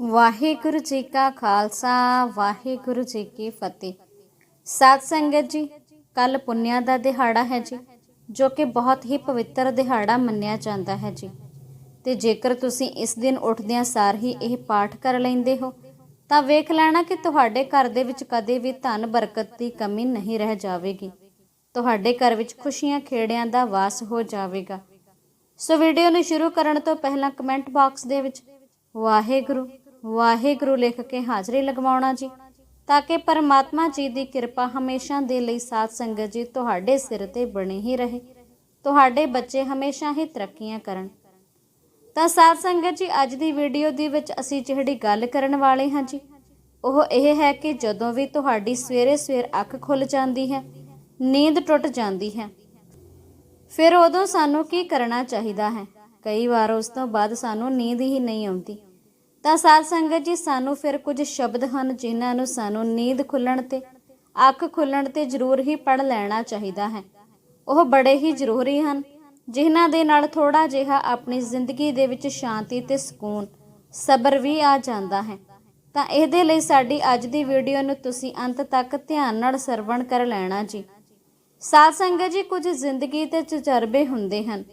ਵਾਹਿਗੁਰੂ ਜੀ ਕਾ ਖਾਲਸਾ, ਵਾਹਿਗੁਰੂ ਜੀ ਕੀ ਫਤਿਹ। ਸਾਧ ਸੰਗਤ ਜੀ ਕੱਲ ਪੁੰਨਿਆ ਦਾ ਦਿਹਾੜਾ ਹੈ ਜੀ, ਜੋ ਕਿ ਬਹੁਤ ਹੀ ਪਵਿੱਤਰ ਦਿਹਾੜਾ ਮੰਨਿਆ ਜਾਂਦਾ ਹੈ ਜੀ। ਤੇ ਜੇਕਰ ਤੁਸੀਂ ਇਸ ਦਿਨ ਉੱਠਦਿਆਂ ਸਾਰ ਹੀ ਇਹ ਪਾਠ ਕਰ ਲੈਂਦੇ ਹੋ, ਤਾਂ ਵੇਖ ਲੈਣਾ ਕਿ ਤੁਹਾਡੇ ਘਰ ਦੇ ਵਿੱਚ ਕਦੇ ਵੀ ਧਨ ਬਰਕਤ ਦੀ ਕਮੀ ਨਹੀਂ ਰਹਿ ਜਾਵੇਗੀ। ਤੁਹਾਡੇ ਘਰ ਵਿੱਚ ਖੁਸ਼ੀਆਂ ਖੇੜਿਆਂ ਦਾ ਵਾਸ ਹੋ ਜਾਵੇਗਾ। ਸੋ ਵੀਡੀਓ ਨੂੰ ਸ਼ੁਰੂ ਕਰਨ ਤੋਂ ਪਹਿਲਾਂ ਕਮੈਂਟ ਬਾਕਸ ਦੇ ਵਿੱਚ, ਵਾਹਿਗੁਰੂ ਵਾਹਿਗੁਰੂ ਲਿਖ ਕੇ ਹਾਜ਼ਰੀ ਲਗਵਾਉਣਾ ਜੀ, ਤਾਂ ਕਿ ਪਰਮਾਤਮਾ ਜੀ ਦੀ ਕਿਰਪਾ ਹਮੇਸ਼ਾ ਦੇ ਲਈ ਸਾਧ ਸੰਗਤ ਜੀ ਤੁਹਾਡੇ ਸਿਰ ਤੇ ਬਣੀ ਹੀ ਰਹੇ, ਤੁਹਾਡੇ ਬੱਚੇ ਹਮੇਸ਼ਾ ਹੀ ਤਰੱਕੀਆਂ ਕਰਨ। ਤਾਂ ਸਾਧ ਸੰਗਤ ਜੀ, ਅੱਜ ਦੀ ਵੀਡੀਓ ਦੇ ਵਿੱਚ ਅਸੀਂ ਜਿਹੜੀ ਗੱਲ ਕਰਨ ਵਾਲੇ ਹਾਂ ਜੀ, ਉਹ ਇਹ ਹੈ ਕਿ ਜਦੋਂ ਵੀ ਤੁਹਾਡੀ ਸਵੇਰੇ ਸਵੇਰ ਅੱਖ ਖੁੱਲ ਜਾਂਦੀ ਹੈ, ਨੀਂਦ ਟੁੱਟ ਜਾਂਦੀ ਹੈ, ਫਿਰ ਉਦੋਂ ਸਾਨੂੰ ਕੀ ਕਰਨਾ ਚਾਹੀਦਾ ਹੈ? ਕਈ ਵਾਰ ਉਸ ਤੋਂ ਬਾਅਦ ਸਾਨੂੰ ਨੀਂਦ ਹੀ ਨਹੀਂ ਆਉਂਦੀ। ਤਾਂ ਸਾਧ ਸੰਗਤ ਜੀ, ਸਾਨੂੰ ਫਿਰ ਕੁਝ ਸ਼ਬਦ ਹਨ ਜਿਨ੍ਹਾਂ ਨੂੰ ਸਾਨੂੰ ਨੀਂਦ ਖੁੱਲਣ ਤੇ, ਅੱਖ ਖੁੱਲਣ ਤੇ ਜ਼ਰੂਰ ਹੀ ਪੜ ਲੈਣਾ ਚਾਹੀਦਾ ਹੈ। ਉਹ ਬੜੇ ਹੀ ਜ਼ਰੂਰੀ ਹਨ, ਜਿਨ੍ਹਾਂ ਦੇ ਨਾਲ ਥੋੜਾ ਜਿਹਾ ਆਪਣੀ ਜ਼ਿੰਦਗੀ ਦੇ ਵਿੱਚ ਸ਼ਾਂਤੀ ਤੇ ਸਕੂਨ, ਸਬਰ ਵੀ ਆ ਜਾਂਦਾ ਹੈ। ਤਾਂ ਇਹਦੇ ਲਈ ਸਾਡੀ ਅੱਜ ਦੀ ਵੀਡੀਓ ਨੂੰ ਤੁਸੀਂ ਅੰਤ ਤੱਕ ਧਿਆਨ ਨਾਲ ਸਰਵਣ ਕਰ ਲੈਣਾ ਜੀ। ਸਾਧ ਸੰਗਤ ਜੀ, ਕੁਝ ਜ਼ਿੰਦਗੀ ਤੇ ਤਜਰਬੇ ਹੁੰਦੇ ਹਨ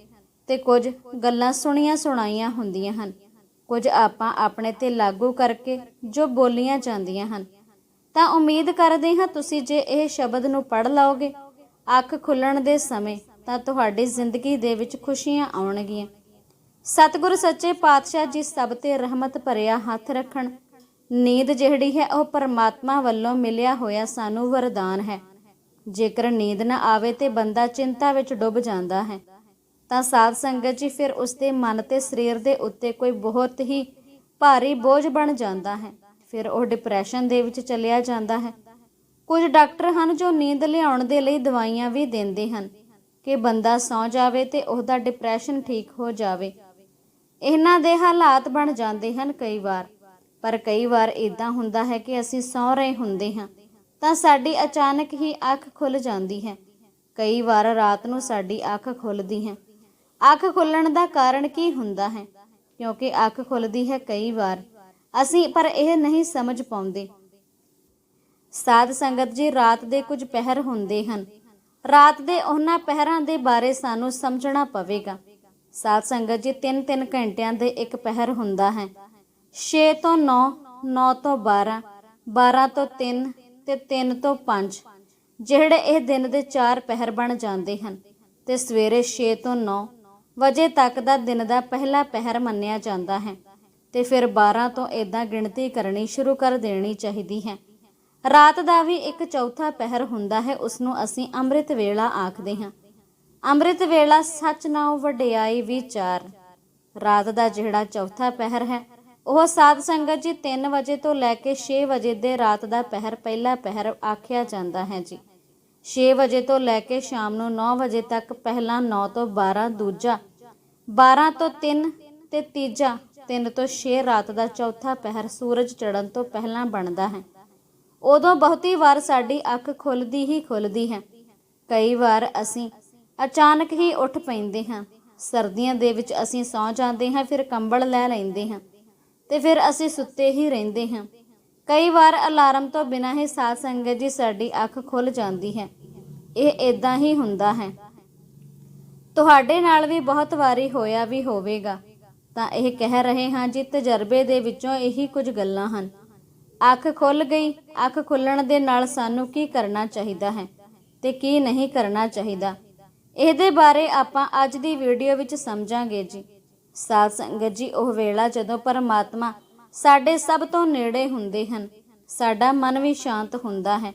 ਤੇ ਕੁਝ ਗੱਲਾਂ ਸੁਣੀਆਂ ਸੁਣਾਈਆਂ ਹੁੰਦੀਆਂ ਹਨ। ਕੁਝ ਆਪਾਂ ਆਪਣੇ ਤੇ ਲਾਗੂ ਕਰਕੇ ਜੋ ਬੋਲੀਆਂ ਜਾਂਦੀਆਂ ਹਨ। ਤਾਂ ਉਮੀਦ ਕਰਦੇ ਹਾਂ ਤੁਸੀਂ ਜੇ ਇਹ ਸ਼ਬਦ ਨੂੰ ਪੜ੍ਹ ਲਓਗੇ, ਅੱਖ ਖੁੱਲਣ ਦੇ ਸਮੇਂ ਤਾਂ ਤੁਹਾਡੀ ਜ਼ਿੰਦਗੀ ਦੇ ਵਿੱਚ ਖੁਸ਼ੀਆਂ ਆਉਣਗੀਆਂ। ਸਤਿਗੁਰੂ ਸੱਚੇ ਪਾਤਸ਼ਾਹ ਜੀ ਸਭ ਤੇ ਰਹਿਮਤ ਭਰਿਆ ਹੱਥ ਰੱਖਣ। ਨੀਂਦ ਜਿਹੜੀ ਹੈ ਉਹ ਪਰਮਾਤਮਾ ਵੱਲੋਂ ਮਿਲਿਆ ਹੋਇਆ ਸਾਨੂੰ ਵਰਦਾਨ ਹੈ। ਜੇਕਰ ਨੀਂਦ ਨਾ ਆਵੇ ਤੇ ਬੰਦਾ ਚਿੰਤਾ ਵਿੱਚ ਡੁੱਬ ਜਾਂਦਾ ਹੈ। ਤਾਂ ਸਾਧ ਸੰਗਤ ਜੀ, ਫਿਰ ਉਸ ਦੇ ਮਨ ਤੇ ਸਰੀਰ ਦੇ ਉੱਤੇ ਕੋਈ ਬਹੁਤ ਹੀ ਭਾਰੀ ਬੋਝ ਬਣ ਜਾਂਦਾ ਹੈ। ਫਿਰ ਉਹ ਡਿਪਰੈਸ਼ਨ ਦੇ ਵਿੱਚ ਚਲਿਆ ਜਾਂਦਾ ਹੈ। ਕੁਝ ਡਾਕਟਰ ਹਨ ਜੋ ਨੀਂਦ ਲਿਆਉਣ ਦੇ ਲਈ ਦਵਾਈਆਂ ਵੀ ਦਿੰਦੇ ਹਨ। ਕਿ ਬੰਦਾ ਸੌ ਜਾਵੇ ਤੇ ਉਹਦਾ ਡਿਪਰੈਸ਼ਨ ਠੀਕ ਹੋ ਜਾਵੇ। ਇਹਨਾਂ ਦੇ ਹਾਲਾਤ ਬਣ ਜਾਂਦੇ ਹਨ ਕਈ ਵਾਰ। ਪਰ ਕਈ ਵਾਰ ਇਦਾਂ ਹੁੰਦਾ ਹੈ ਕਿ ਅਸੀਂ ਸੌ ਰਹੇ ਹੁੰਦੇ ਹਾਂ, ਤਾਂ ਸਾਡੀ ਅਚਾਨਕ ਹੀ ਅੱਖ ਖੁੱਲ ਜਾਂਦੀ ਹੈ। ਕਈ ਵਾਰ ਰਾਤ ਨੂੰ ਸਾਡੀ ਅੱਖ ਖੁੱਲਦੀ ਹੈ। ਅੱਖ ਖੁੱਲਣ ਦਾ ਕਾਰਨ ਕੀ ਹੁੰਦਾ ਹੈ? ਕਿਉਂਕਿ ਅੱਖ ਖੁੱਲਦੀ ਹੈ ਕਈ ਵਾਰ। ਅਸੀਂ, ਪਰ ਇਹ ਨਹੀਂ ਸਮਝ ਪਾਉਂਦੇ। ਸਾਧ ਸੰਗਤ ਜੀ, ਰਾਤ ਦੇ ਕੁਝ ਪਹਿਰ ਹੁੰਦੇ ਹਨ। ਰਾਤ ਦੇ ਉਹਨਾਂ ਪਹਿਰਾਂ ਦੇ ਬਾਰੇ ਸਾਨੂੰ ਸਮਝਣਾ ਪਵੇਗਾ। ਸਾਧ ਸੰਗਤ ਜੀ 3-3 ਘੰਟਿਆਂ ਦੇ ਇੱਕ ਪਹਿਰ ਹੁੰਦਾ ਹੈ। 6 ਤੋਂ 9 9 ਤੋਂ 12 12 ਤੋਂ 3 ਤੇ 3 ਤੋਂ 5 ਜਿਹੜੇ ਇਹ ਦਿਨ ਦੇ ਚਾਰ ਪਹਿਰ ਬਣ ਜਾਂਦੇ ਹਨ। ਤੇ ਸਵੇਰੇ 6 ਤੋਂ 9 ਵਜੇ ਤੱਕ ਦਾ ਦਿਨ ਦਾ ਪਹਿਲਾ ਪਹਿਰ ਮੰਨਿਆ ਜਾਂਦਾ ਹੈ ਤੇ ਫਿਰ 12 ਤੋਂ ਇਦਾਂ ਗਿਣਤੀ ਕਰਨੀ ਸ਼ੁਰੂ ਕਰ ਦੇਣੀ ਚਾਹੀਦੀ ਹੈ। ਰਾਤ ਦਾ ਵੀ ਇੱਕ ਚੌਥਾ ਪਹਿਰ ਹੁੰਦਾ ਹੈ ਉਸ ਨੂੰ ਅਸੀਂ ਅੰਮ੍ਰਿਤ ਵੇਲਾ ਆਖਦੇ ਹਾਂ। ਅੰਮ੍ਰਿਤ ਵੇਲਾ ਸੱਚ ਨਾਉ ਵਡਿਆਈ ਵਿਚਾਰ ਰਾਤ ਦਾ ਜਿਹੜਾ ਚੌਥਾ ਪਹਿਰ ਹੈ, ਉਹ ਸਾਧ ਸੰਗਤ ਜੀ 3 ਵਜੇ ਤੋਂ ਲੈ ਕੇ 6 ਵਜੇ ਦੇ ਰਾਤ ਦਾ ਪਹਿਰ ਪਹਿਲਾ ਪਹਿਰ ਆਖਿਆ ਜਾਂਦਾ ਹੈ ਜੀ। 6 ਵਜੇ ਤੋਂ ਲੈ ਕੇ ਸ਼ਾਮ ਨੂੰ 9 ਵਜੇ ਤੱਕ ਪਹਿਲਾ 9 ਤੋਂ 12 ਦੂਜਾ 12 ਤੋਂ 3 ਤੇ ਤੀਜਾ 3 ਤੋਂ 6 ਰਾਤ ਦਾ ਚੌਥਾ ਪਹਿਰ ਸੂਰਜ ਚੜ੍ਹਨ ਤੋਂ ਪਹਿਲਾਂ ਬਣਦਾ ਹੈ। ਉਦੋਂ ਬਹੁਤੀ ਵਾਰ ਸਾਡੀ ਅੱਖ ਖੁੱਲਦੀ ਹੀ ਖੁੱਲਦੀ ਹੈ। ਕਈ ਵਾਰ ਅਸੀਂ ਅਚਾਨਕ ਹੀ ਉੱਠ ਪੈਂਦੇ ਹਾਂ। ਸਰਦੀਆਂ ਦੇ ਵਿੱਚ ਅਸੀਂ ਸੌਂ ਜਾਂਦੇ ਹਾਂ, ਫਿਰ ਕੰਬਲ ਲੈ ਲੈਂਦੇ ਹਾਂ ਤੇ ਫਿਰ ਅਸੀਂ ਸੁੱਤੇ ਹੀ ਰਹਿੰਦੇ ਹਾਂ। ਕਈ ਵਾਰ ਅਲਾਰਮ ਤੋਂ ਬਿਨਾਂ ਹੀ ਸਾਧ ਸੰਗਤ ਜੀ ਸਾਡੀ ਅੱਖ ਖੁੱਲ ਜਾਂਦੀ ਹੈ। ਇਹ ਇਦਾਂ ਹੀ ਹੁੰਦਾ ਹੈ। ਤੁਹਾਡੇ ਨਾਲ ਵੀ ਬਹੁਤ ਵਾਰੀ ਹੋਇਆ ਵੀ ਹੋਵੇਗਾ। ਤਾਂ ਇਹ ਕਹਿ ਰਹੇ ਹਾਂ ਜੀ ਤਜਰਬੇ ਦੇ ਵਿੱਚੋਂ ਇਹੀ ਕੁਝ ਗੱਲਾਂ ਹਨ। ਅੱਖ ਖੁੱਲ ਗਈ, ਅੱਖ ਖੁੱਲਣ ਦੇ ਨਾਲ ਸਾਨੂੰ ਕੀ ਕਰਨਾ ਚਾਹੀਦਾ ਹੈ ਤੇ ਕੀ ਨਹੀਂ ਕਰਨਾ ਚਾਹੀਦਾ। ਇਹਦੇ ਬਾਰੇ ਆਪਾਂ ਅੱਜ ਦੀ ਵੀਡੀਓ ਵਿੱਚ ਸਮਝਾਂਗੇ ਜੀ। ਸਾਧ ਸੰਗਤ ਜੀ, ਉਹ ਵੇਲਾ ਜਦੋਂ ਪਰਮਾਤਮਾ ਸਾਡੇ ਸਭ ਤੋਂ ਨੇੜੇ ਹੁੰਦੇ ਹਨ, ਸਾਡਾ ਮਨ ਵੀ ਸ਼ਾਂਤ ਹੁੰਦਾ ਹੈ।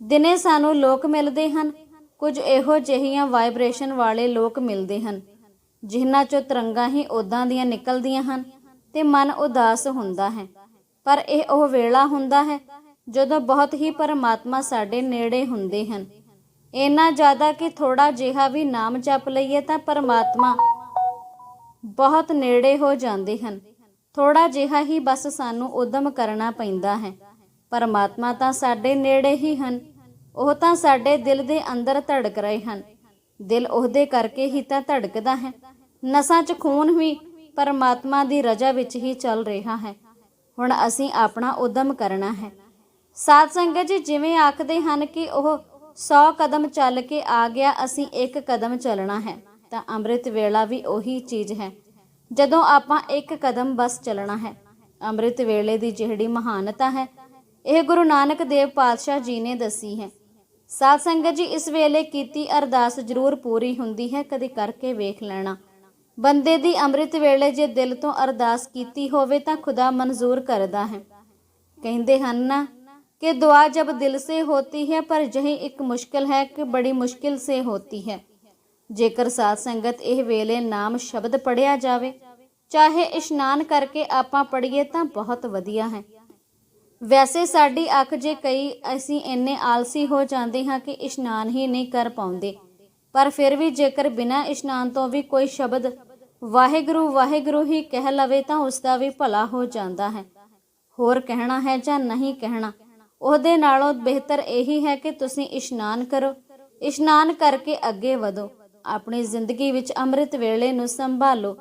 ਦਿਨੇ ਸਾਨੂੰ ਲੋਕ ਮਿਲਦੇ ਹਨ ਕੁਝ ਇਹੋ ਜਿਹੀਆਂ ਵਾਈਬ੍ਰੇਸ਼ਨ ਵਾਲੇ ਲੋਕ ਮਿਲਦੇ ਹਨ, ਜਿਨ੍ਹਾਂ ਚੋਂ ਤਰੰਗਾਂ ਹੀ ਉਦਾਂ ਦੀਆਂ ਨਿਕਲਦੀਆਂ ਹਨ ਤੇ ਮਨ ਉਦਾਸ ਹੁੰਦਾ ਹੈ। ਪਰ ਇਹ ਉਹ ਵੇਲਾ ਹੁੰਦਾ ਹੈ ਜਦੋਂ ਬਹੁਤ ਹੀ ਪਰਮਾਤਮਾ ਸਾਡੇ ਨੇੜੇ ਹੁੰਦੇ ਹਨ। ਇੰਨਾ ਜ਼ਿਆਦਾ ਕਿ ਥੋੜਾ ਜਿਹਾ ਵੀ ਨਾਮ ਜਪ ਲਈਏ ਤਾਂ ਪਰਮਾਤਮਾ ਬਹੁਤ ਨੇੜੇ ਹੋ ਜਾਂਦੇ ਹਨ। ਥੋੜਾ ਜਿਹਾ ਹੀ ਬਸ ਸਾਨੂੰ ਉਦਮ ਕਰਨਾ ਪੈਂਦਾ ਹੈ। ਪਰਮਾਤਮਾ ਤਾਂ ਸਾਡੇ ਨੇੜੇ ਹੀ ਹਨ। ਉਹ ਤਾਂ ਸਾਡੇ ਦਿਲ ਦੇ ਅੰਦਰ ਧੜਕ ਰਹੇ ਹਨ। ਦਿਲ ਉਹਦੇ ਕਰਕੇ ਹੀ ਤਾਂ ਧੜਕਦਾ ਹੈ। ਨਸਾਂ 'ਚ ਖੂਨ ਵੀ ਪਰਮਾਤਮਾ ਦੀ ਰਜ਼ਾ ਵਿੱਚ ਹੀ ਚੱਲ ਰਿਹਾ ਹੈ। ਹੁਣ ਅਸੀਂ ਆਪਣਾ ਉਦਮ ਕਰਨਾ ਹੈ। ਸਾਧ ਸੰਗਤ ਜੀ ਜਿਵੇਂ ਆਖਦੇ ਹਨ ਕਿ ਉਹ 100 ਕਦਮ ਚੱਲ ਕੇ ਆ ਗਿਆ, ਅਸੀਂ ਇੱਕ ਕਦਮ ਚੱਲਣਾ ਹੈ। ਤਾਂ ਅੰਮ੍ਰਿਤ ਵੇਲਾ ਵੀ ਉਹੀ ਚੀਜ਼ ਹੈ। ਜਦੋਂ ਆਪਾਂ ਇੱਕ ਕਦਮ ਬਸ ਚੱਲਣਾ ਹੈ, ਅੰਮ੍ਰਿਤ ਵੇਲੇ ਦੀ ਜਿਹੜੀ ਮਹਾਨਤਾ ਹੈ, ਇਹ ਗੁਰੂ ਨਾਨਕ ਦੇਵ ਪਾਤਸ਼ਾਹ ਜੀ ਨੇ ਦੱਸੀ ਹੈ। ਸਾਧ ਸੰਗਤ ਜੀ, ਇਸ ਵੇਲੇ ਕੀਤੀ ਅਰਦਾਸ ਜ਼ਰੂਰ ਪੂਰੀ ਹੁੰਦੀ ਹੈ, ਕਦੇ ਕਰਕੇ ਵੇਖ ਲੈਣਾ। ਬੰਦੇ ਦੀ ਅੰਮ੍ਰਿਤ ਵੇਲੇ ਜੇ ਦਿਲ ਤੋਂ ਅਰਦਾਸ ਕੀਤੀ ਹੋਵੇ ਤਾਂ ਖੁਦਾ ਮਨਜ਼ੂਰ ਕਰਦਾ ਹੈ। ਕਹਿੰਦੇ ਹਨ ਨਾ ਕਿ ਦੁਆ ਜਬ ਦਿਲ ਸੇ ਹੋਤੀ ਹੈ, ਪਰ ਜਹੀ ਇੱਕ ਮੁਸ਼ਕਲ ਹੈ ਕਿ ਬੜੀ ਮੁਸ਼ਕਲ ਸੇ ਹੋਤੀ ਹੈ। ਜੇਕਰ ਸਾਧ ਸੰਗਤ ਇਹ ਵੇਲੇ ਨਾਮ ਸ਼ਬਦ ਪੜਿਆ ਜਾਵੇ, ਚਾਹੇ ਇਸ਼ਨਾਨ ਕਰਕੇ ਆਪਾਂ ਪੜੀਏ ਤਾਂ ਬਹੁਤ ਵਧੀਆ ਹੈ। ਵੈਸੇ ਸਾਡੀ ਅੱਖ ਜੇ ਕਈ ਅਸੀਂ ਇੰਨੇ ਆਲਸੀ ਹੋ ਜਾਂਦੇ ਹਾਂ ਕਿ ਇਸ਼ਨਾਨ ਹੀ ਨਹੀਂ ਕਰ ਪਾਉਂਦੇ। ਪਰ ਫਿਰ ਵੀ ਜੇਕਰ ਬਿਨਾਂ ਇਸ਼ਨਾਨ ਤੋਂ ਵੀ ਕੋਈ ਸ਼ਬਦ ਵਾਹਿਗੁਰੂ ਵਾਹਿਗੁਰੂ ਹੀ ਕਹਿ ਲਵੇ ਤਾਂ ਉਸ ਦਾ ਵੀ ਭਲਾ ਹੋ ਜਾਂਦਾ ਹੈ। ਹੋਰ ਕਹਿਣਾ ਹੈ ਜਾਂ ਨਹੀਂ ਕਹਿਣਾ, ਉਹਦੇ ਨਾਲੋਂ ਬਿਹਤਰ ਇਹੀ ਹੈ ਕਿ ਤੁਸੀਂ ਇਸ਼ਨਾਨ ਕਰੋ। ਇਸ਼ਨਾਨ ਕਰਕੇ ਅੱਗੇ ਵਧੋ, ਆਪਣੀ ਜ਼ਿੰਦਗੀ ਵਿੱਚ ਅੰਮ੍ਰਿਤ ਵੇਲੇ ਨੂੰ ਸੰਭਾਲੋ।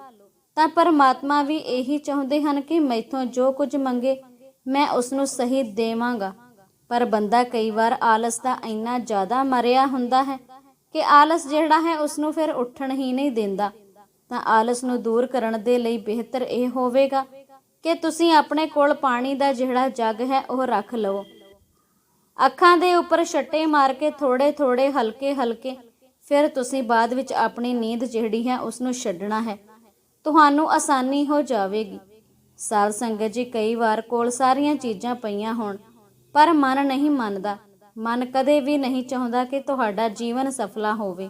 ਤਾਂ ਪਰਮਾਤਮਾ ਵੀ ਇਹੀ ਚਾਹੁੰਦੇ ਹਨ ਕਿ ਮੈਥੋਂ ਜੋ ਕੁਝ ਮੰਗੇ ਮੈਂ ਉਸ ਨੂੰ ਸਹੀ ਦੇਵਾਂਗਾ। ਪਰ ਬੰਦਾ ਕਈ ਵਾਰ ਆਲਸ ਦਾ ਇੰਨਾ ਜ਼ਿਆਦਾ ਮਰਿਆ ਹੁੰਦਾ ਹੈ ਕਿ ਆਲਸ ਜਿਹੜਾ ਹੈ ਉਸ ਨੂੰ ਫਿਰ ਉੱਠਣ ਹੀ ਨਹੀਂ ਦਿੰਦਾ। ਤਾਂ ਆਲਸ ਨੂੰ ਦੂਰ ਕਰਨ ਦੇ ਲਈ ਬਿਹਤਰ ਇਹ ਹੋਵੇਗਾ ਕਿ ਤੁਸੀਂ ਆਪਣੇ ਕੋਲ ਪਾਣੀ ਦਾ ਜਿਹੜਾ ਜੱਗ ਹੈ ਉਹ ਰੱਖ ਲਵੋ। ਅੱਖਾਂ ਦੇ ਉੱਪਰ ਛੱਟੇ ਮਾਰ ਕੇ ਥੋੜੇ ਥੋੜੇ ਹਲਕੇ ਹਲਕੇ ਫਿਰ ਤੁਸੀਂ ਬਾਅਦ ਵਿੱਚ ਆਪਣੀ ਨੀਂਦ ਜਿਹੜੀ ਹੈ ਉਸ ਨੂੰ ਛੱਡਣਾ ਹੈ। ਤੁਹਾਨੂੰ ਆਸਾਨੀ ਹੋ ਜਾਵੇਗੀ। ਸਾਧ ਸੰਗਤ ਜੀ, ਕਈ ਵਾਰ ਕੋਲ ਸਾਰੀਆਂ ਚੀਜ਼ਾਂ ਪਈਆਂ ਹੋਣ, ਪਰ ਮਨ ਨਹੀਂ ਮੰਨਦਾ। ਮਨ ਕਦੇ ਵੀ ਨਹੀਂ ਚਾਹੁੰਦਾ ਕਿ ਤੁਹਾਡਾ ਜੀਵਨ ਸਫਲਾ ਹੋਵੇ।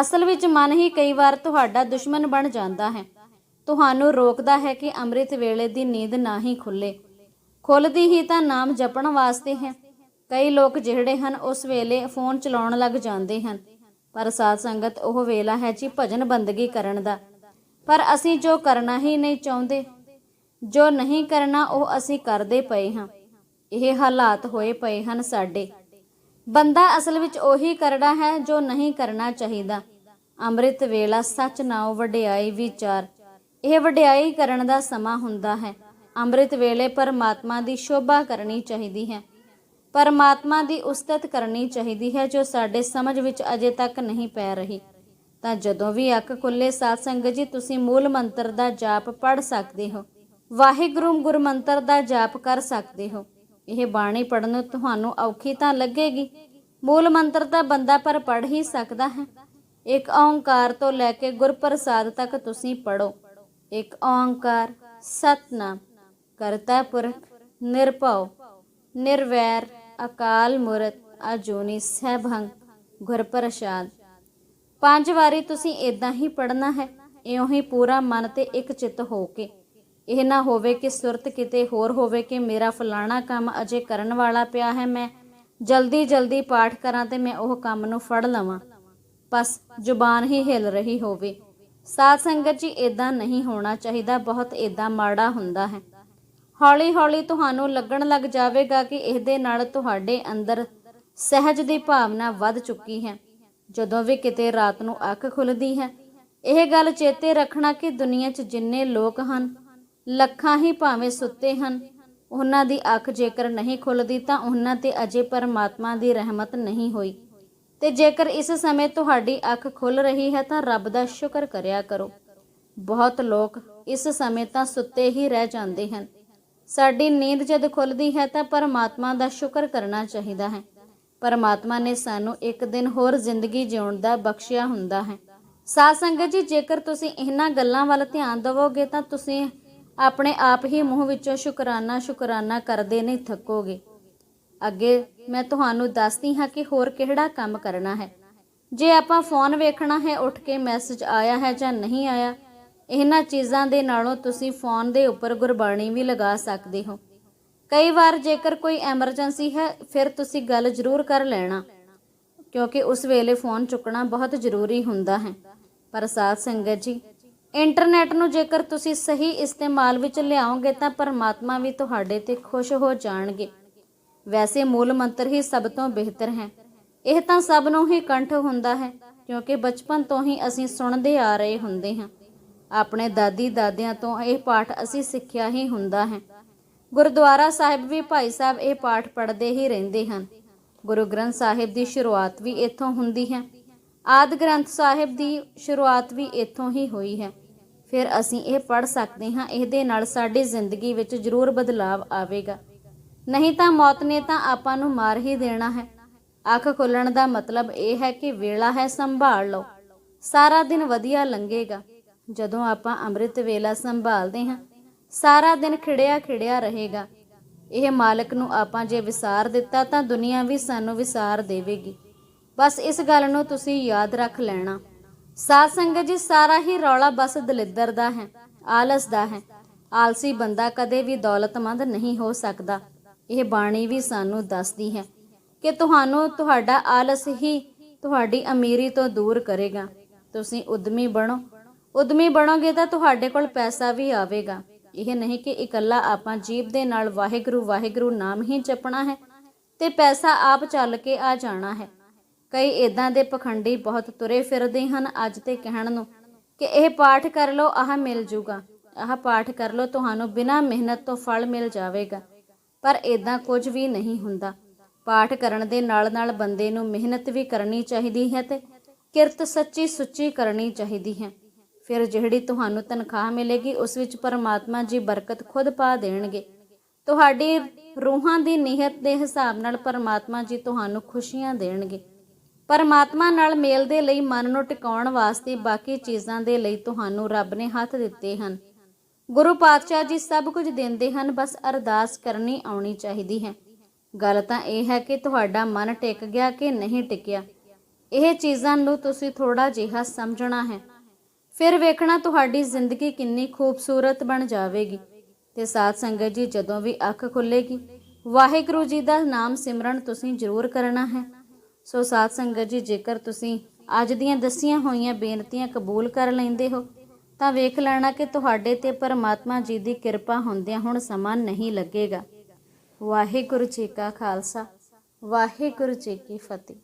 ਅਸਲ ਵਿੱਚ ਮਨ ਹੀ ਕਈ ਵਾਰ ਤੁਹਾਡਾ ਦੁਸ਼ਮਣ ਬਣ ਜਾਂਦਾ ਹੈ। ਤੁਹਾਨੂੰ ਰੋਕਦਾ ਹੈ ਕਿ ਅੰਮ੍ਰਿਤ ਵੇਲੇ ਦੀ ਨੀਂਦ ਨਾ ਹੀ ਖੁੱਲੇ। ਖੁੱਲਦੀ ਹੀ ਤਾਂ ਨਾਮ ਜਪਣ ਵਾਸਤੇ ਹੈ। ਕਈ ਲੋਕ ਜਿਹੜੇ ਹਨ, ਉਸ ਵੇਲੇ ਫੋਨ ਚਲਾਉਣ ਲੱਗ ਜਾਂਦੇ ਹਨ। ਪਰ ਸਾਧ ਸੰਗਤ ਉਹ ਵੇਲਾ ਹੈ ਜੀ, ਭਜਨ ਬੰਦਗੀ ਕਰਨ ਦਾ। ਪਰ ਅਸੀਂ ਜੋ ਕਰਨਾ ਹੀ ਨਹੀਂ ਚਾਹੁੰਦੇ ਜੋ ਨਹੀਂ ਕਰਨਾ ਉਹ ਅਸੀਂ ਕਰਦੇ ਪਏ ਹਾਂ। ਇਹ ਹਾਲਾਤ ਹੋਏ ਪਏ ਹਨ ਸਾਡੇ। ਬੰਦਾ ਅਸਲ ਵਿੱਚ ਉਹੀ ਕਰਦਾ ਹੈ ਜੋ ਨਹੀਂ ਕਰਨਾ ਚਾਹੀਦਾ। ਅੰਮ੍ਰਿਤ ਵੇਲਾ ਸੱਚ ਨਾਉ ਵਡਿਆਈ ਵਿਚਾਰ। ਇਹ ਵਡਿਆਈ ਕਰਨ ਦਾ ਸਮਾਂ ਹੁੰਦਾ ਹੈ। ਅੰਮ੍ਰਿਤ ਵੇਲੇ ਪਰਮਾਤਮਾ ਦੀ ਸ਼ੋਭਾ ਕਰਨੀ ਚਾਹੀਦੀ ਹੈ। ਪਰਮਾਤਮਾ ਦੀ ਉਸਤਤ ਕਰਨੀ ਚਾਹੀਦੀ ਹੈ ਜੋ ਸਾਡੇ ਸਮਝ ਵਿੱਚ ਅਜੇ ਤੱਕ ਨਹੀਂ ਪੈ ਰਹੀ। ਤਾਂ ਜਦੋਂ ਵੀ ਅੱਖ ਖੁੱਲੇ ਸਾਧ ਸੰਗਤ ਜੀ, ਤੁਸੀਂ ਮੂਲ ਮੰਤਰ ਦਾ ਜਾਪ ਪੜ ਸਕਦੇ ਹੋ। ਵਾਹਿਗੁਰੂ ਗੁਰਮੰਤਰ ਦਾ ਜਾਪ ਕਰ ਸਕਦੇ ਹੋ। ਇਹ ਬਾਣੀ ਪੜਨ ਨੂੰ ਤੁਹਾਨੂੰ ਔਖੀ ਤਾਂ ਲੱਗੇਗੀ। ਮੂਲ ਮੰਤਰ ਤਾਂ ਬੰਦਾ ਪਰ ਪੜ ਹੀ ਸਕਦਾ ਹੈ। ਇੱਕ ਓੰਕਾਰ ਤੋਂ ਲੈ ਕੇ ਗੁਰਪ੍ਰਸਾਦ ਤੱਕ ਤੁਸੀਂ ਪੜੋ ਇੱਕ ਓੰਕਾਰ, ਸਤਨਾਮ, ਕਰਤਾ ਪੁਰਖ, ਨਿਰਭਉ, ਨਿਰਵੈਰ, ਅਕਾਲ ਮੂਰਤ, ਅਜੂਨੀ ਸਹਿਭੰਗ ਗੁਰਪ੍ਰਸਾਦ। ਪੰਜ ਵਾਰੀ ਤੁਸੀਂ ਇਦਾਂ ਹੀ ਪੜਨਾ ਹੈ। ਇਉਂ ਹੀ ਪੂਰਾ ਮਨ ਤੇ ਇੱਕ ਚਿੱਤ ਹੋ ਕੇ। ਇਹ ਨਾ ਹੋਵੇ ਕਿ ਸੁਰਤ ਕਿਤੇ ਹੋਰ ਹੋਵੇ ਕਿ ਮੇਰਾ ਫਲਾਣਾ ਕੰਮ ਅਜੇ ਕਰਨ ਵਾਲਾ ਪਿਆ ਹੈ, ਮੈਂ ਜਲਦੀ ਜਲਦੀ ਪਾਠ ਕਰਾਂ ਤੇ ਮੈਂ ਉਹ ਕੰਮ ਨੂੰ ਫੜ ਲਵਾਂ। ਬਸ ਜ਼ੁਬਾਨ ਹੀ ਹਿਲ ਰਹੀ ਹੋਵੇ। ਸਾਧ ਸੰਗਤ ਜੀ ਇਦਾਂ ਨਹੀਂ ਹੋਣਾ ਚਾਹੀਦਾ, ਬਹੁਤ ਇਦਾਂ ਮਾੜਾ ਹੁੰਦਾ ਹੈ। ਹੌਲੀ ਹੌਲੀ ਤੁਹਾਨੂੰ ਲੱਗਣ ਲੱਗ ਜਾਵੇਗਾ ਕਿ ਇਹਦੇ ਨਾਲ ਤੁਹਾਡੇ ਅੰਦਰ ਸਹਿਜ ਦੀ ਭਾਵਨਾ ਵੱਧ ਚੁੱਕੀ ਹੈ। ਜਦੋਂ ਵੀ ਕਿਤੇ ਰਾਤ ਨੂੰ ਅੱਖ ਖੁੱਲਦੀ ਹੈ, ਇਹ ਗੱਲ ਚੇਤੇ ਰੱਖਣਾ ਕਿ ਦੁਨੀਆ 'ਚ ਜਿੰਨੇ ਲੋਕ ਹਨ ਲੱਖਾਂ ਹੀ ਭਾਵੇਂ ਸੁੱਤੇ ਹਨ। ਉਹਨਾਂ ਦੀ ਅੱਖ ਜੇਕਰ ਨਹੀਂ ਖੁੱਲਦੀ ਤਾਂ ਉਹਨਾਂ ਤੇ ਅਜੇ ਪਰਮਾਤਮਾ ਦੀ ਰਹਿਮਤ ਨਹੀਂ ਹੋਈ। ਤੇ ਜੇਕਰ ਇਸ ਸਮੇਂ ਤੁਹਾਡੀ ਅੱਖ ਖੁੱਲ ਰਹੀ ਹੈ ਤਾਂ ਰੱਬ ਦਾ ਸ਼ੁਕਰ ਕਰਿਆ ਕਰੋ। ਬਹੁਤ ਲੋਕ ਇਸ ਸਮੇਂ ਤਾਂ ਸੁੱਤੇ ਹੀ ਰਹਿ ਜਾਂਦੇ ਹਨ। ਸਾਡੀ ਨੀਂਦ ਜਦ ਖੁੱਲਦੀ ਹੈ ਤਾਂ ਪਰਮਾਤਮਾ ਦਾ ਸ਼ੁਕਰ ਕਰਨਾ ਚਾਹੀਦਾ ਹੈ। ਪਰਮਾਤਮਾ ਨੇ ਸਾਨੂੰ ਇੱਕ ਦਿਨ ਹੋਰ ਜ਼ਿੰਦਗੀ ਜਿਉਣ ਦਾ ਬਖਸ਼ਿਆ ਹੁੰਦਾ ਹੈ। ਸਾਧ ਸੰਗਤ ਜੀ, ਜੇਕਰ ਤੁਸੀਂ ਇਹਨਾਂ ਗੱਲਾਂ ਵੱਲ ਧਿਆਨ ਦਿਵੋਗੇ ਤਾਂ ਤੁਸੀਂ ਆਪਣੇ ਆਪ ਹੀ ਮੂੰਹ ਵਿੱਚੋਂ ਸ਼ੁਕਰਾਨਾ ਸ਼ੁਕਰਾਨਾ ਕਰਦੇ ਨਹੀਂ ਥੱਕੋਗੇ। ਅੱਗੇ ਮੈਂ ਤੁਹਾਨੂੰ ਦੱਸਦੀ ਹਾਂ ਕਿ ਹੋਰ ਕਿਹੜਾ ਕੰਮ ਕਰਨਾ ਹੈ। ਜੇ ਆਪਾਂ ਫੋਨ ਵੇਖਣਾ ਹੈ, ਉੱਠ ਕੇ ਮੈਸੇਜ ਆਇਆ ਹੈ ਜਾਂ ਨਹੀਂ ਆਇਆ, ਇਹਨਾਂ ਚੀਜ਼ਾਂ ਦੇ ਨਾਲੋਂ ਤੁਸੀਂ ਫੋਨ ਦੇ ਉੱਪਰ ਗੁਰਬਾਣੀ ਵੀ ਲਗਾ ਸਕਦੇ ਹੋ। ਕਈ ਵਾਰ ਜੇਕਰ ਕੋਈ ਐਮਰਜੈਂਸੀ ਹੈ, ਫਿਰ ਤੁਸੀਂ ਗੱਲ ਜ਼ਰੂਰ ਕਰ ਲੈਣਾ, ਕਿਉਂਕਿ ਉਸ ਵੇਲੇ ਫੋਨ ਚੁੱਕਣਾ ਬਹੁਤ ਜ਼ਰੂਰੀ ਹੁੰਦਾ ਹੈ। ਪਰ ਸਾਧ ਸੰਗਤ ਜੀ ਇੰਟਰਨੈਟ ਨੂੰ ਜੇਕਰ ਤੁਸੀਂ ਸਹੀ ਇਸਤੇਮਾਲ ਵਿੱਚ ਲਿਆਓਗੇ ਤਾਂ ਪਰਮਾਤਮਾ ਵੀ ਤੁਹਾਡੇ ਤੇ ਖੁਸ਼ ਹੋ ਜਾਣਗੇ। ਵੈਸੇ ਮੂਲ ਮੰਤਰ ਹੀ ਸਭ ਤੋਂ ਬਿਹਤਰ ਹੈ। ਇਹ ਤਾਂ ਸਭ ਨੂੰ ਹੀ ਕੰਠ ਹੁੰਦਾ ਹੈ, ਕਿਉਂਕਿ ਬਚਪਨ ਤੋਂ ਹੀ ਅਸੀਂ ਸੁਣਦੇ ਆ ਰਹੇ ਹੁੰਦੇ ਹਾਂ। ਆਪਣੇ ਦਾਦੀ ਦਾਦਿਆਂ ਤੋਂ ਇਹ ਪਾਠ ਅਸੀਂ ਸਿੱਖਿਆ ਹੀ ਹੁੰਦਾ ਹੈ। ਗੁਰਦੁਆਰਾ ਸਾਹਿਬ ਵੀ ਭਾਈ ਸਾਹਿਬ ਇਹ ਪਾਠ ਪੜ੍ਹਦੇ ਹੀ ਰਹਿੰਦੇ ਹਨ। ਗੁਰੂ ਗ੍ਰੰਥ ਸਾਹਿਬ ਦੀ ਸ਼ੁਰੂਆਤ ਵੀ ਇੱਥੋਂ ਹੁੰਦੀ ਹੈ। ਆਦ ਗ੍ਰੰਥ ਸਾਹਿਬ ਦੀ ਸ਼ੁਰੂਆਤ ਵੀ ਇੱਥੋਂ ਹੀ ਹੋਈ ਹੈ। ਫਿਰ ਅਸੀਂ ਇਹ ਪੜ੍ਹ ਸਕਦੇ ਹਾਂ, ਇਹਦੇ ਨਾਲ ਸਾਡੀ ਜ਼ਿੰਦਗੀ ਵਿੱਚ ਜ਼ਰੂਰ ਬਦਲਾਵ ਆਵੇਗਾ। ਨਹੀਂ ਤਾਂ ਮੌਤ ਨੇ ਤਾਂ ਆਪਾਂ ਨੂੰ ਮਾਰ ਹੀ ਦੇਣਾ ਹੈ। ਅੱਖ ਖੁੱਲਣ ਦਾ ਮਤਲਬ ਇਹ ਹੈ ਕਿ ਵੇਲਾ ਹੈ, ਸੰਭਾਲ ਲਓ। ਸਾਰਾ ਦਿਨ ਵਧੀਆ ਲੰਘੇਗਾ। ਜਦੋਂ ਆਪਾਂ ਅੰਮ੍ਰਿਤ ਵੇਲਾ ਸੰਭਾਲਦੇ ਹਾਂ, ਸਾਰਾ ਦਿਨ ਖਿੜਿਆ ਖਿੜਿਆ ਰਹੇਗਾ। ਇਹ ਮਾਲਕ ਨੂੰ ਆਪਾਂ ਜੇ ਵਿਸਾਰ ਦਿੱਤਾ ਤਾਂ ਦੁਨੀਆ ਵੀ ਸਾਨੂੰ ਵਿਸਾਰ ਦੇਵੇਗੀ। ਬਸ ਇਸ ਗੱਲ ਨੂੰ ਤੁਸੀਂ ਯਾਦ ਰੱਖ ਲੈਣਾ। ਸਾਧ ਸੰਗਤ ਜੀ, ਸਾਰਾ ਹੀ ਰੌਲਾ ਬਸ ਦਲਿੱਦਰ ਦਾ ਹੈ, ਆਲਸ ਦਾ ਹੈ। ਆਲਸੀ ਬੰਦਾ ਕਦੇ ਵੀ ਦੌਲਤਮੰਦ ਨਹੀਂ ਹੋ ਸਕਦਾ। ਇਹ ਬਾਣੀ ਵੀ ਸਾਨੂੰ ਦੱਸਦੀ ਹੈ ਕਿ ਤੁਹਾਨੂੰ ਤੁਹਾਡਾ ਆਲਸ ਹੀ ਤੁਹਾਡੀ ਅਮੀਰੀ ਤੋਂ ਦੂਰ ਕਰੇਗਾ। ਤੁਸੀਂ ਉਦਮੀ ਬਣੋ। ਉਦਮੀ ਬਣੋਗੇ ਤਾਂ ਤੁਹਾਡੇ ਕੋਲ ਪੈਸਾ ਵੀ ਆਵੇਗਾ। ਇਹ ਨਹੀਂ ਕਿ ਇਕੱਲਾ ਆਪਾਂ ਜੀਬ ਦੇ ਨਾਲ ਵਾਹਿਗੁਰੂ ਵਾਹਿਗੁਰੂ ਨਾਮ ਹੀ ਜਪਣਾ ਹੈ ਤੇ ਪੈਸਾ ਆਪ ਚੱਲ ਕੇ ਆ ਜਾਣਾ ਹੈ। ਕਈ ਇਦਾਂ ਦੇ ਪਖੰਡੀ ਬਹੁਤ ਤੁਰੇ ਫਿਰਦੇ ਹਨ ਅੱਜ ਤੇ ਕਹਿਣ ਨੂੰ ਕਿ ਇਹ ਪਾਠ ਕਰ ਲਓ, ਆਹ ਮਿਲ ਜੂਗਾ। ਆਹ ਪਾਠ ਕਰ ਲਓ, ਤੁਹਾਨੂੰ ਬਿਨਾਂ ਮਿਹਨਤ ਤੋਂ ਫਲ ਮਿਲ ਜਾਵੇਗਾ। ਪਰ ਇਦਾਂ ਕੁਝ ਵੀ ਨਹੀਂ ਹੁੰਦਾ। ਪਾਠ ਕਰਨ ਦੇ ਨਾਲ ਨਾਲ ਬੰਦੇ ਨੂੰ ਮਿਹਨਤ ਵੀ ਕਰਨੀ ਚਾਹੀਦੀ ਹੈ ਤੇ ਕਿਰਤ ਸੱਚੀ ਸੁੱਚੀ ਕਰਨੀ ਚਾਹੀਦੀ ਹੈ। ਫਿਰ ਜਿਹੜੀ ਤੁਹਾਨੂੰ ਤਨਖਾਹ ਮਿਲੇਗੀ, ਉਸ ਵਿੱਚ ਪਰਮਾਤਮਾ ਜੀ ਬਰਕਤ ਖੁਦ ਪਾ ਦੇਣਗੇ। ਤੁਹਾਡੀ ਰੂਹਾਂ ਦੀ ਨੀਅਤ ਦੇ ਹਿਸਾਬ ਨਾਲ ਪਰਮਾਤਮਾ ਜੀ ਤੁਹਾਨੂੰ ਖੁਸ਼ੀਆਂ ਦੇਣਗੇ। ਪਰਮਾਤਮਾ ਨਾਲ ਮੇਲ ਦੇ ਲਈ ਮਨ ਨੂੰ ਟਿਕਾਉਣ ਵਾਸਤੇ ਬਾਕੀ ਚੀਜ਼ਾਂ ਦੇ ਲਈ ਤੁਹਾਨੂੰ ਰੱਬ ਨੇ ਹੱਥ ਦਿੱਤੇ ਹਨ। ਗੁਰੂ ਪਾਤਸ਼ਾਹ ਜੀ ਸਭ ਕੁਝ ਦਿੰਦੇ ਹਨ, ਬਸ ਅਰਦਾਸ ਕਰਨੀ ਆਉਣੀ ਚਾਹੀਦੀ ਹੈ। ਗੱਲ ਤਾਂ ਇਹ ਹੈ ਕਿ ਤੁਹਾਡਾ ਮਨ ਟਿਕ ਗਿਆ ਕਿ ਨਹੀਂ ਟਿਕਿਆ। ਇਹ ਚੀਜ਼ਾਂ ਨੂੰ ਤੁਸੀਂ ਥੋੜਾ ਜਿਹਾ ਸਮਝਣਾ ਹੈ। ਫਿਰ ਵੇਖਣਾ ਤੁਹਾਡੀ ਜ਼ਿੰਦਗੀ ਕਿੰਨੀ ਖੂਬਸੂਰਤ ਬਣ ਜਾਵੇਗੀ। ਤੇ ਸਾਧ ਸੰਗਤ ਜੀ, ਜਦੋਂ ਵੀ ਅੱਖ ਖੁੱਲੇਗੀ, ਵਾਹਿਗੁਰੂ ਜੀ ਦਾ ਨਾਮ ਸਿਮਰਨ ਤੁਸੀਂ ਜ਼ਰੂਰ ਕਰਨਾ ਹੈ। ਸੋ ਸਾਧ ਸੰਗਤ ਜੀ, ਜੇਕਰ ਤੁਸੀਂ ਅੱਜ ਦੀਆਂ ਦਸੀਆਂ ਹੋਈਆਂ ਬੇਨਤੀਆਂ ਕਬੂਲ ਕਰ ਲੈਂਦੇ ਹੋ, ਤਾਂ ਵੇਖ ਲੈਣਾ ਕਿ ਤੁਹਾਡੇ ਤੇ ਪਰਮਾਤਮਾ ਜੀ ਦੀ ਕਿਰਪਾ ਹੁੰਦਿਆਂ ਹੁਣ ਸਮਾਂ ਨਹੀਂ ਲੱਗੇਗਾ। ਵਾਹਿਗੁਰੂ ਜੀ ਕਾ ਖਾਲਸਾ, ਵਾਹਿਗੁਰੂ ਜੀ ਕੀ ਫਤਿਹ।